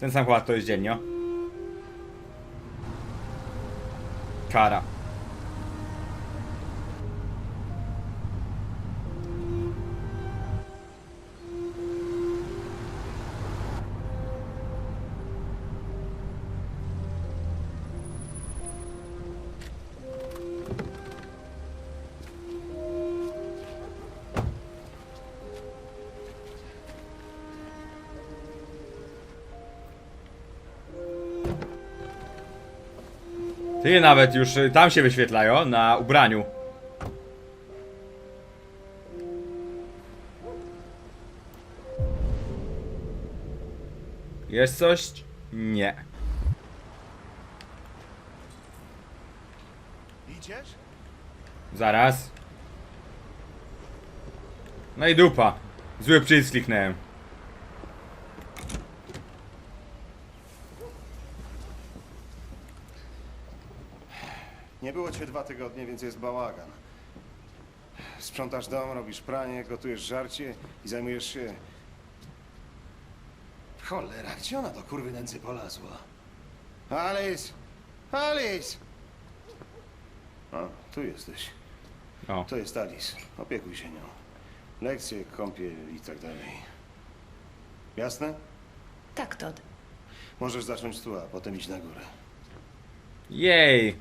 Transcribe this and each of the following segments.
Ten sam chyba to jest dziennie. Kara. Nawet już y, tam się wyświetlają na ubraniu. Jest coś? Nie. Idziesz? Zaraz. No i dupa. Zły przycisk kliknąłem. Nie było cię dwa tygodnie, więc jest bałagan. Sprzątasz dom, robisz pranie, gotujesz żarcie i zajmujesz się... Cholera, gdzie ona do kurwy nędzy polazła? Alice! Alice! O, tu jesteś. O. To jest Alice. Opiekuj się nią. Lekcje, kąpiel i tak dalej. Jasne? Tak, Todd. Możesz zacząć tu, a potem iść na górę. Jej.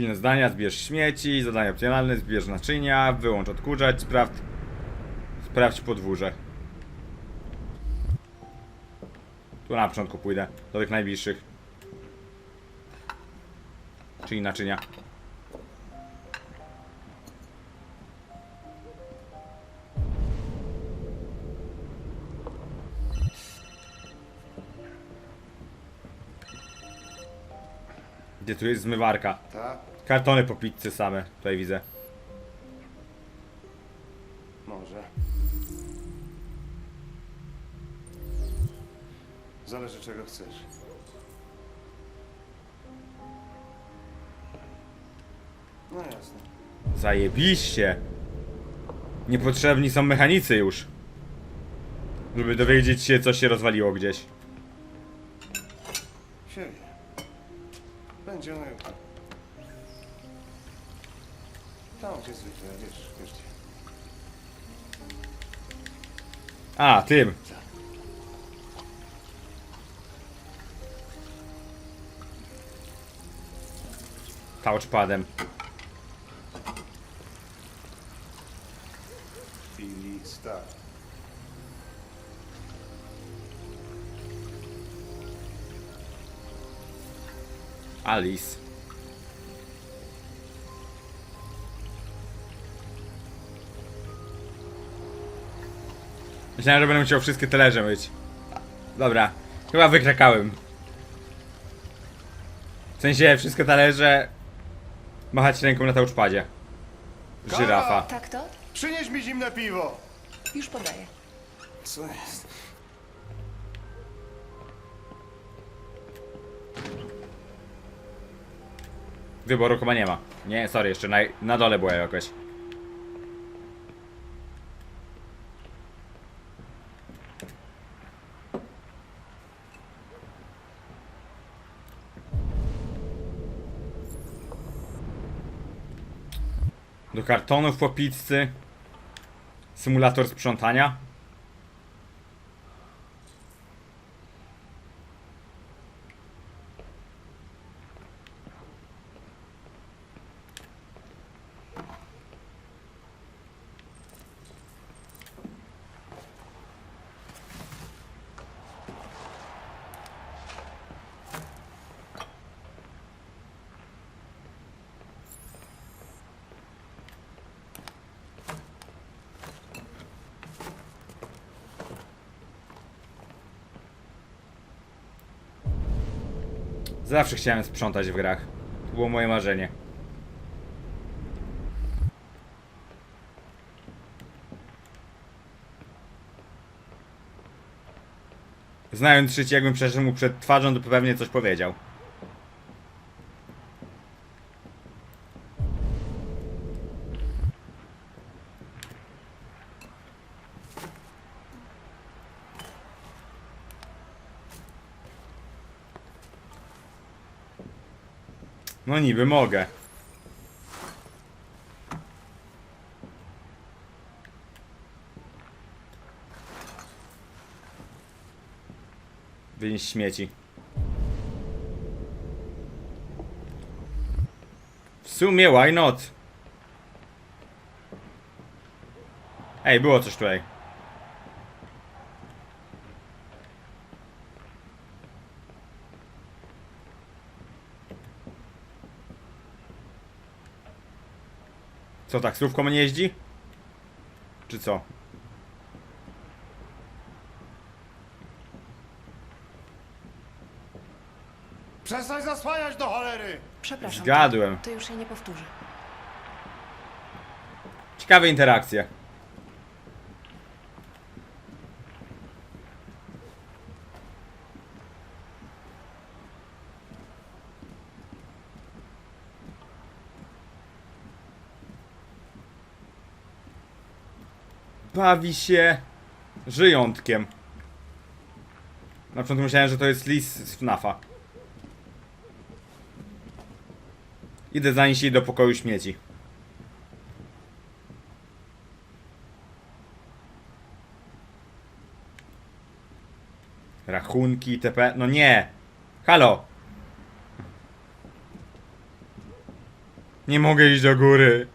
Pilne zdania, zbierz śmieci, zadania opcjonalne, zbierz naczynia, wyłącz odkurzacz, sprawdź, sprawdź podwórze. Tu na początku pójdę, do tych najbliższych. Czyli naczynia. Gdzie tu jest zmywarka? Tak? Kartony po pizzy same, tutaj widzę. Może. Zależy czego chcesz. No jasne. Zajebiście! Niepotrzebni są mechanicy już. Żeby dowiedzieć się, co się rozwaliło gdzieś. Siebie. Będzie ona jutro. Gdzie zwykle, wiesz, wiesz gdzie. A, tym. Touchpadem. Alice. Myślałem, że będę musiał wszystkie talerze myć. Dobra, chyba wykrakałem. W sensie, wszystkie talerze... Machać ręką na touchpadzie. Żyrafa. Tak, Todd? Przynieś mi zimne piwo! Już podaję. Co jest? Wyboru chyba nie ma. Nie, sorry, jeszcze na, na dole była jakoś. Do kartonów po pizzy. Symulator sprzątania. Zawsze chciałem sprzątać w grach. To było moje marzenie. Znając życie, jakbym przeszedł mu przed twarzą, to pewnie coś powiedział. No niby mogę. Wynieść śmieci. W sumie, why not? Ej, było coś tutaj. Co, taksówką nie jeździ? Czy co? Przestań zasłaniać do cholery! Przepraszam. Zgadłem. To, to już się nie powtórzy. Ciekawe interakcje. Bawi się żyjątkiem. Na początku myślałem, że to jest lis z FNAFa. Idę zanieść jej do pokoju śmieci. Rachunki, TP. No nie! Halo! Nie mogę iść do góry.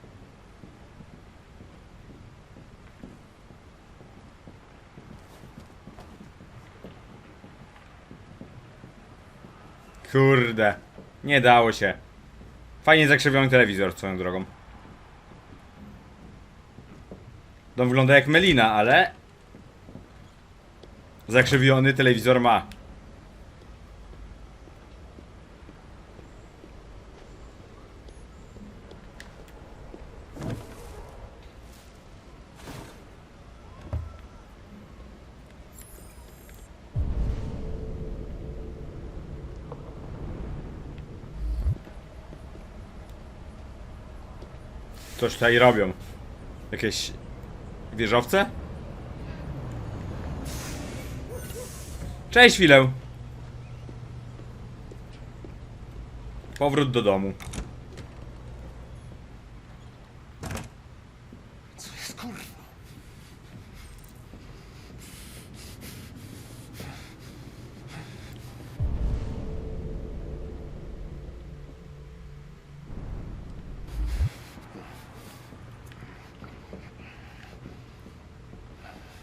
Kurde. Nie dało się. Fajnie zakrzywiony telewizor swoją drogą. Dom wygląda jak melina, ale Zakrzywiony telewizor ma. Tutaj robią. Jakieś wieżowce? Cześć chwilę. Powrót do domu.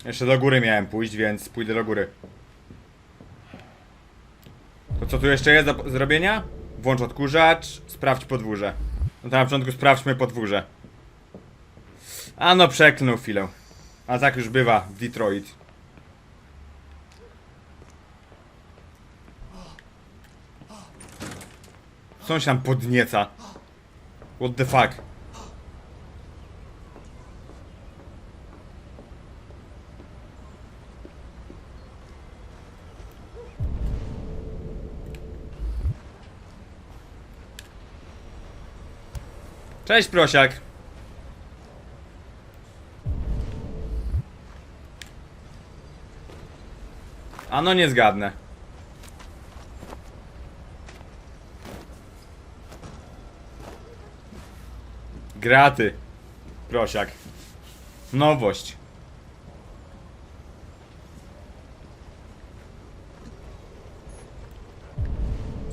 Jeszcze do góry miałem pójść, więc pójdę do góry. To co tu jeszcze jest do zrobienia? Włącz odkurzacz, sprawdź podwórze. No to na początku sprawdźmy podwórze. A no przeklnął chwilę. A tak już bywa w Detroit. Co on się tam podnieca? What the fuck? Cześć prosiak. A no nie zgadnę. Graty. Prosiak. Nowość.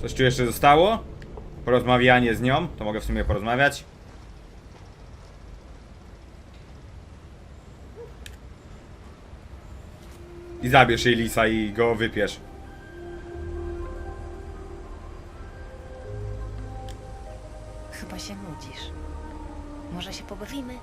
Coś tu jeszcze zostało? Porozmawianie z nią, to mogę w sumie porozmawiać. I zabierz jej lisa i go wypiesz. Chyba się nudzisz. Może się pobawimy?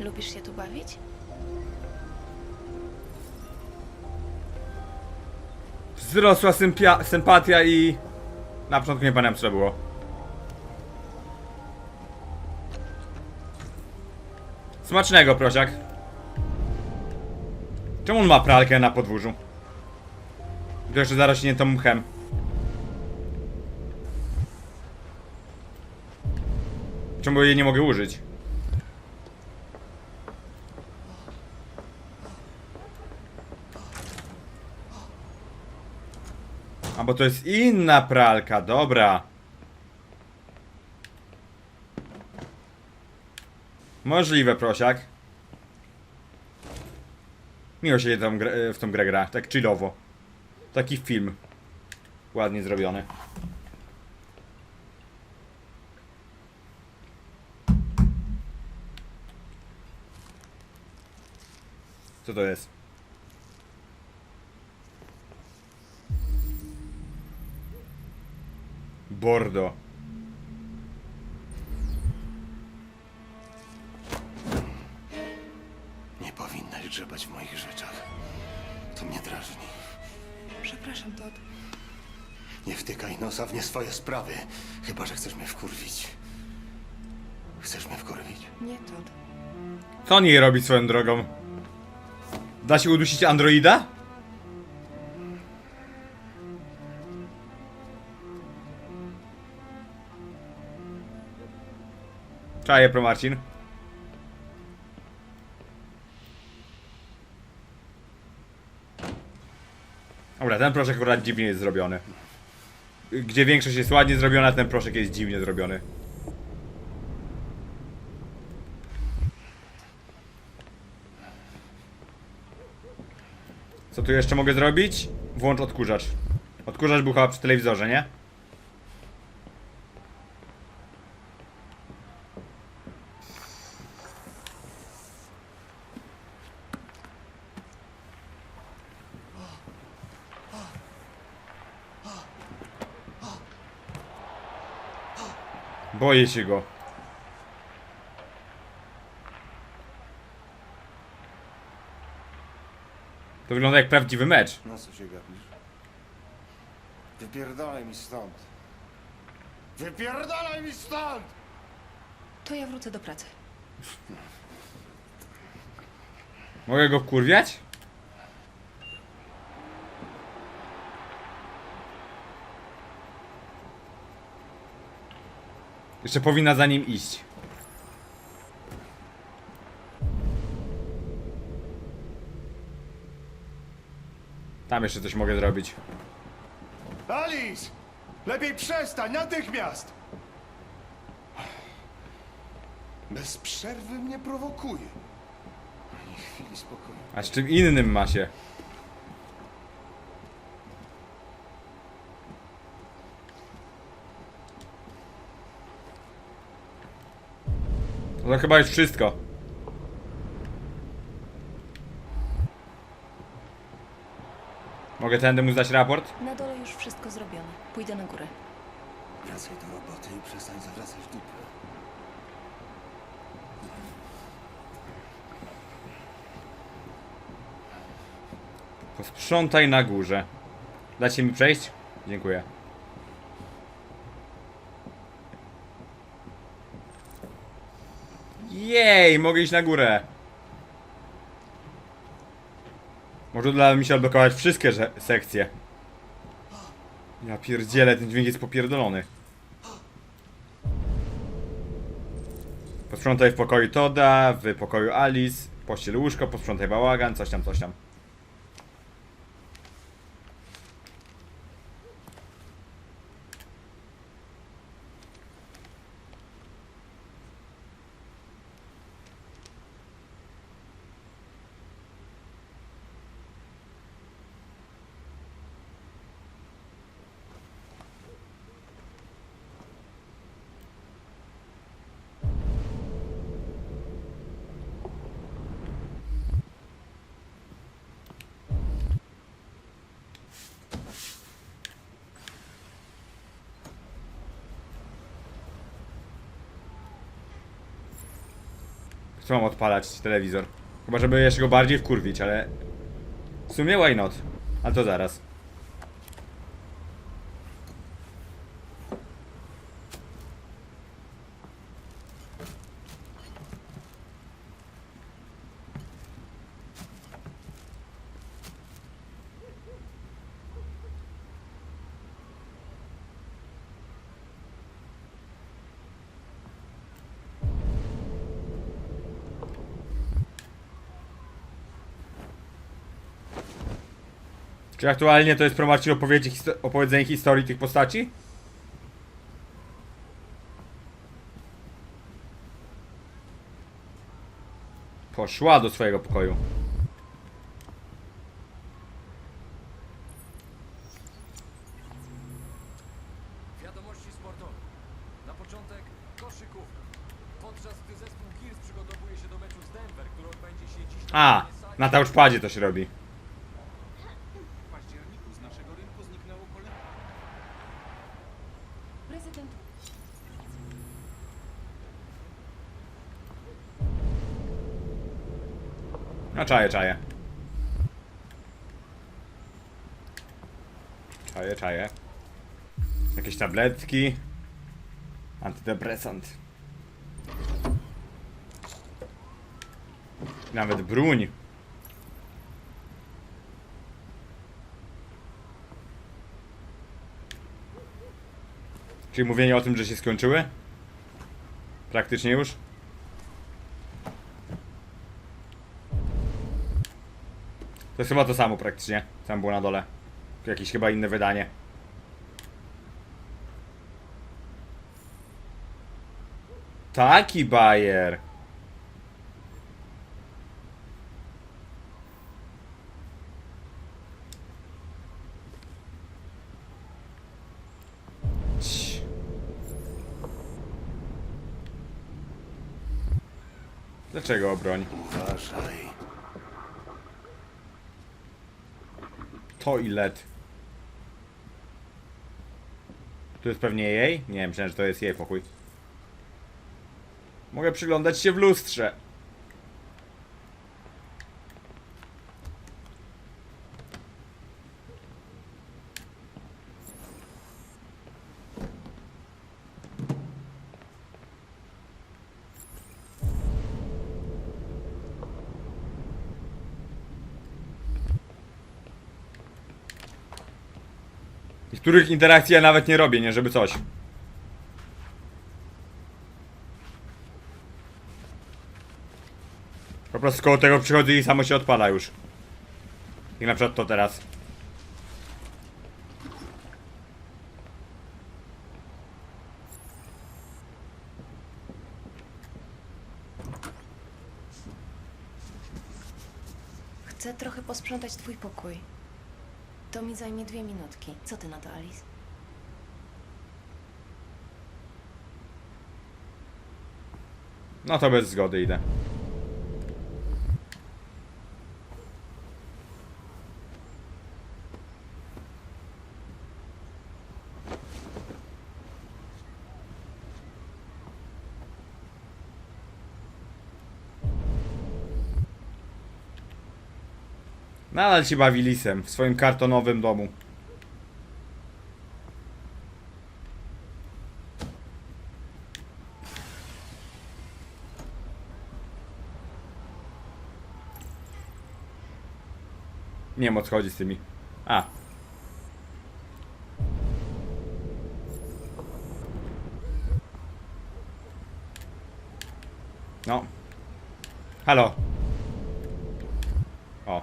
Lubisz się tu bawić? Wzrosła sympia- sympatia i... Na początku nie pamiętam co to było. Smacznego, prosiak. Czemu on ma pralkę na podwórzu? To jeszcze zarośniętą mchem. Czemu jej nie mogę użyć? Bo to jest inna pralka, dobra. Możliwe, prosiak. Miło się tą grę, w tą grę gra, tak chillowo. Taki film. Ładnie zrobiony. Co to jest? Bordo. Nie powinnaś grzebać w moich rzeczach. To mnie drażni. Przepraszam, Todd. Nie wtykaj nosa w nie swoje sprawy, chyba że chcesz mnie wkurwić. Chcesz mnie wkurwić? Nie, Todd. Co on jej robi swoją drogą? Da się udusić androida? Czaję, pro Marcin. Dobra, ten proszek akurat dziwnie jest zrobiony. Gdzie większość jest ładnie zrobiona, ten proszek jest dziwnie zrobiony. Co tu jeszcze mogę zrobić? Włącz odkurzacz. Odkurzacz był chyba przy telewizorze, nie? Boję się go. To wygląda jak prawdziwy mecz. Na co się gapisz? Wypierdalaj mi stąd. Wypierdalaj mi stąd! To ja wrócę do pracy. Mogę go wkurwiać? Jeszcze powinna za nim iść. Tam jeszcze coś mogę zrobić. Alice! Lepiej przestań, natychmiast! Bez przerwy mnie prowokuje. Ani chwili spokoju. A z czym innym ma się? No to chyba już wszystko. Mogę tędy mu zdać raport? Na dole już wszystko zrobione. Pójdę na górę. Wracaj do roboty i przestań zawracać dupę. Posprzątaj na górze. Dacie mi przejść? Dziękuję. Jej, mogę iść na górę. Może uda mi się odblokować wszystkie sekcje. Ja pierdzielę, ten dźwięk jest popierdolony. Posprzątaj w pokoju Toda, w pokoju Alice, pościel łóżko, posprzątaj bałagan, coś tam, coś tam. Co mam odpalać telewizor? Chyba, żeby jeszcze go bardziej wkurwić, ale... W sumie why not? A to zaraz. Czy aktualnie to jest promocji opowiedzi, histo- opowiedzenie historii tych postaci? Poszła do swojego pokoju. Wiadomości sportowe. Na początek koszykówka. Podczas gdy zespół Gears przygotowuje się do meczu z Denver, który odbędzie się dziś A, na touchpadzie to się robi. No czaję, czaję. Czaję, czaję. Jakieś tabletki. Antydepresant. Nawet bruń. Czyli mówienie o tym, że się skończyły? Praktycznie już? To jest chyba to samo praktycznie. Tam było na dole. Jakieś chyba inne wydanie. Taki bajer. Dlaczego obroń? Uważaj. Toilet. Tu jest pewnie jej? Nie, myślałem, że to jest jej pokój. Mogę przyglądać się w lustrze. Niektórych interakcji ja nawet nie robię, nie żeby coś. Po prostu koło tego przychodzę i samo się odpala już. Jak na przykład to teraz. Chcę trochę posprzątać twój pokój. To mi zajmie dwie minutki. Co ty na to, Alice? No to bez zgody idę. Nadal się bawi lisem w swoim kartonowym domu. Nie wiem o co chodzi z tymi. A. No. Halo. O.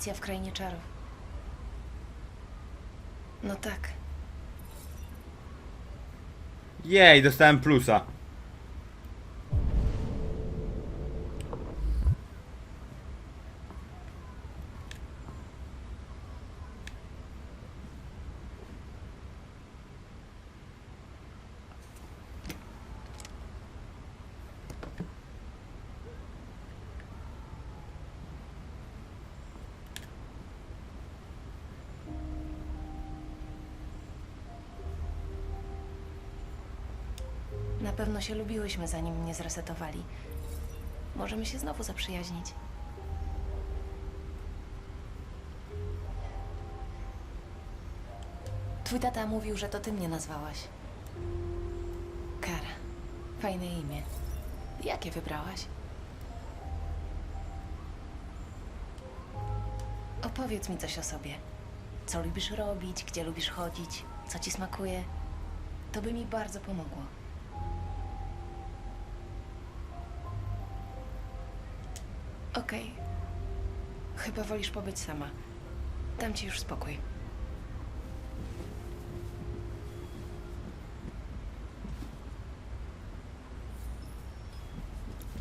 Alicja w krainie czarów. No tak. Jej, dostałem plusa. Się lubiłyśmy, zanim mnie zresetowali. Możemy się znowu zaprzyjaźnić. Twój tata mówił, że to ty mnie nazwałaś. Kara. Fajne imię. Jakie wybrałaś? Opowiedz mi coś o sobie. Co lubisz robić, gdzie lubisz chodzić, co ci smakuje. To by mi bardzo pomogło. Okej. Chyba wolisz pobyć sama. Dam ci już spokój.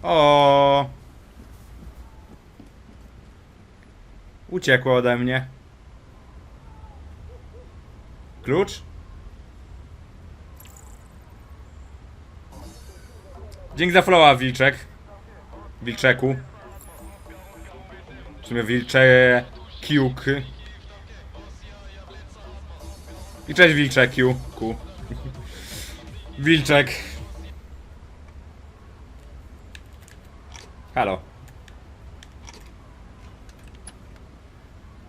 O. Uciekło ode mnie. Klucz? Dzięki za followa, Wilczek. Wilczeku. Sumie Wilcze... Kiuk. I cześć Wilczekiu. Ku. Wilczek. Halo.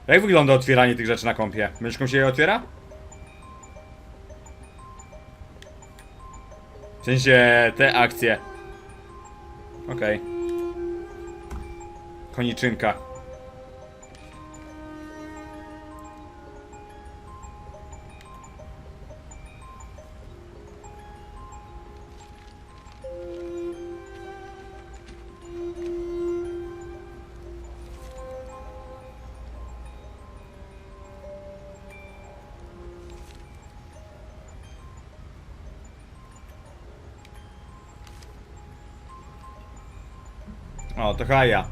Jak wygląda otwieranie tych rzeczy na kompie? Myszką się je otwiera? W sensie te akcje. Okej. Koniczynka. O, to chyba ja.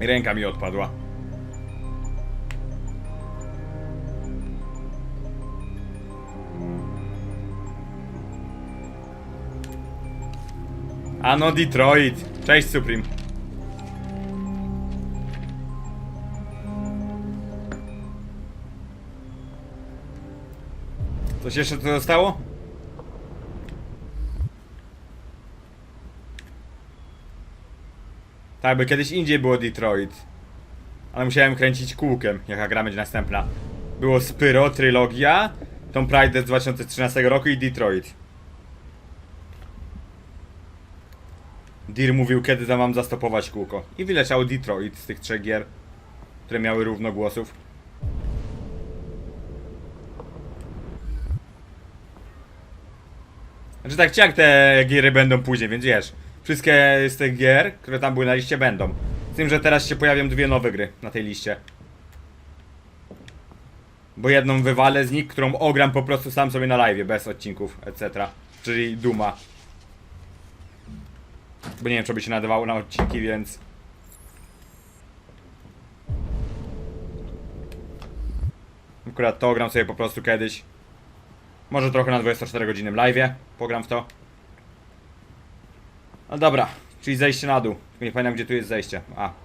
I ręka mi odpadła. Ano Detroit. Cześć Supreme. Coś jeszcze tu zostało? Tak, by kiedyś indziej było Detroit. Ale musiałem kręcić kółkiem, jaka gra będzie następna. Było Spyro, Trylogia, Tomb Raider z 2013 roku i Detroit. Dir mówił, kiedy to mam zastopować kółko. I wyleciało Detroit z tych trzech gier, które miały równo głosów. Znaczy tak czy jak te giery będą później, więc wiesz. Wszystkie z tych gier, które tam były na liście będą. Z tym, że teraz się pojawią dwie nowe gry na tej liście. Bo jedną wywalę z nich, którą ogram po prostu sam sobie na live, bez odcinków, etc. Czyli Duma. Bo nie wiem, czy by się nadawało na odcinki, więc... Akurat to ogram sobie po prostu kiedyś. Może trochę na 24 godziny live. Pogram w to. No dobra, czyli zejście na dół. Tylko nie pamiętam gdzie tu jest zejście. A.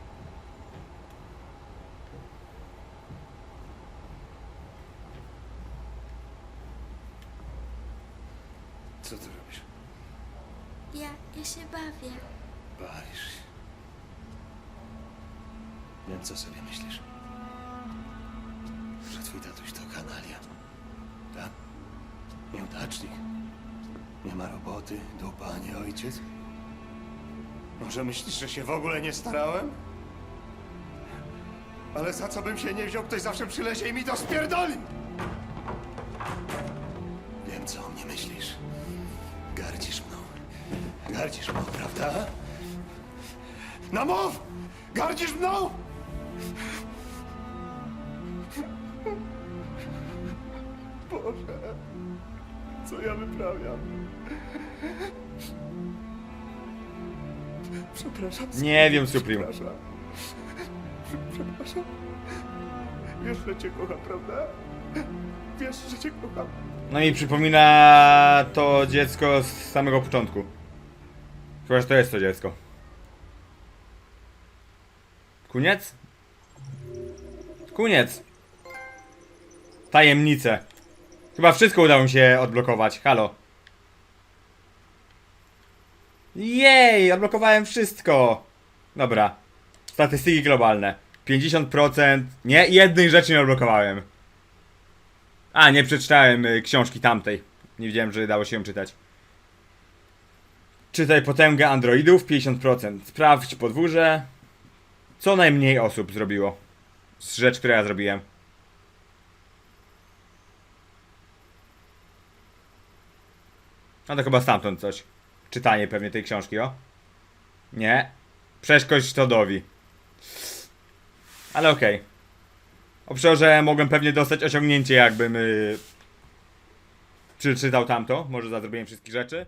nie starałem? Ale za co bym się nie wziął, ktoś zawsze przylezie i mi to spierdoli! Wiem, co o mnie myślisz. Gardzisz mną. Gardzisz mną, prawda? No mów! Gardzisz mną? Boże, co ja wyprawiam? Przepraszam. Nie wiem, Supreme. Przepraszam. Przepraszam. Wiesz, że cię kocham, prawda? Wiesz, że cię kocham. No mi przypomina to dziecko z samego początku. Chyba, że to jest to dziecko. Kuniec? Kuniec. Tajemnice. Chyba wszystko udało mi się odblokować. Halo. Jej, odblokowałem wszystko. Dobra. Statystyki globalne. 50%. Nie, jednej rzeczy nie odblokowałem. A, nie przeczytałem y, książki tamtej. Nie wiedziałem, że dało się ją czytać. Czytaj potęgę androidów 50%. Sprawdź podwórze. Co najmniej osób zrobiło. Z rzecz, które ja zrobiłem. No to chyba stamtąd coś. Czytanie pewnie tej książki, o. Nie. Przeszkość Todowi. Ale okej. Okay. że mogłem pewnie dostać osiągnięcie, jakbym yy, przeczytał tamto, może za zrobienie wszystkich rzeczy.